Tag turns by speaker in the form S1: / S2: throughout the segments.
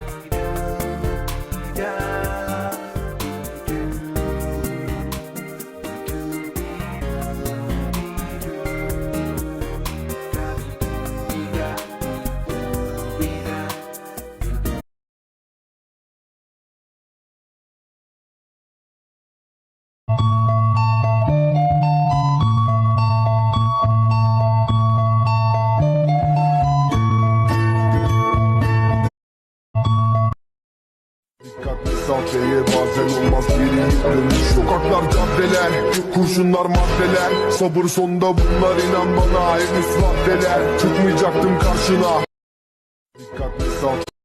S1: Thank you. Dikkatli salçaya bazen olmaz biri dönüş Sokaklar caddeler, kurşunlar maddeler. Sabır sonunda bunlar inan bana henüz vaddeler Çıkmayacaktım karşına. Dikkatli salça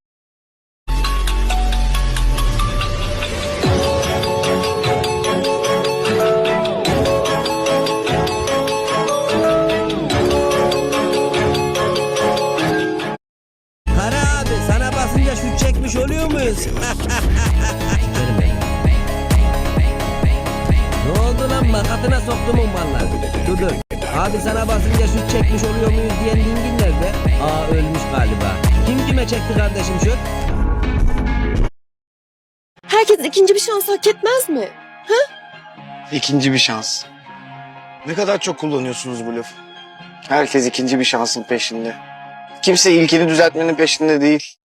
S2: ne oldu lan makatına soktum ummanlar. Dur dur. Abi sana basınca şut çekmiş oluyor muyuz diyen dingin nerede? Aa ölmüş galiba. Kim kime çekti kardeşim şut?
S3: Herkes ikinci bir şans hak etmez mi?
S4: İkinci bir şans. Ne kadar çok kullanıyorsunuz bu lafı. Herkes ikinci bir şansın peşinde. Kimse ilkini düzeltmenin peşinde değil.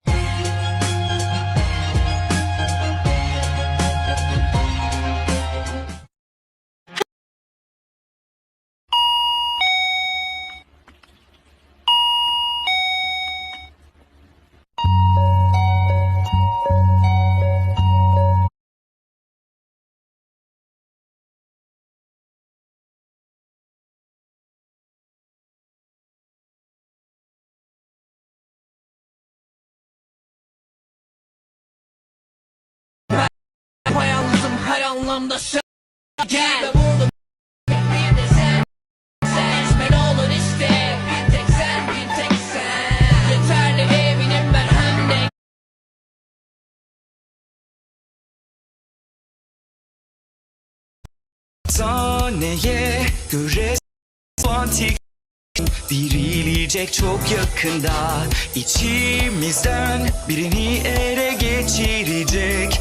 S5: Eminim ben hem de
S6: Sahneye göre antik Dirilecek çok yakında. İçimizden birini ele geçirecek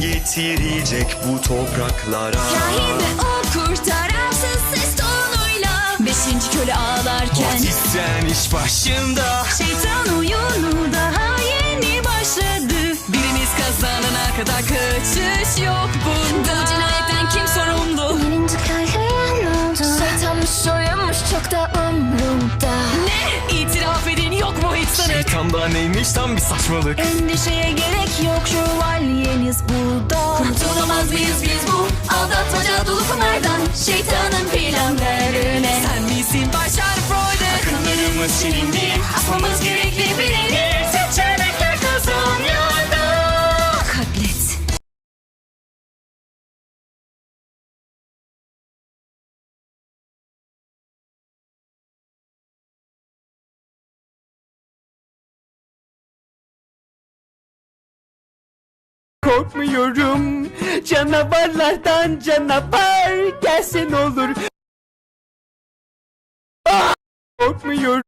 S6: Getirecek bu topraklara.
S7: Kahin o kurtaransız ses tonuyla Beşinci köle ağlarken
S6: Otisten iş başında.
S7: Şeytan oyunu daha yeni başladı. Biriniz kazanana kadar kaçış yok bunda. Bu cinayetten kim sorumlu?
S8: Birinci kahraman oldu. Şeytanmış soyunmuş çok da umrumda.
S7: Ne? İtiraf edin yok mu hiç sanık?
S6: Şeytanda neymiş tam bir saçmalık.
S7: Endişeye gerek yok şövalyeniz burada
S6: Akıllarımız silindi
S7: Asmamız gerekli birini Seçenekler kazanıyordu Katlet
S2: Korkmuyorum canavarlardan canavar gelsin olur. Ah! Korkmuyorum.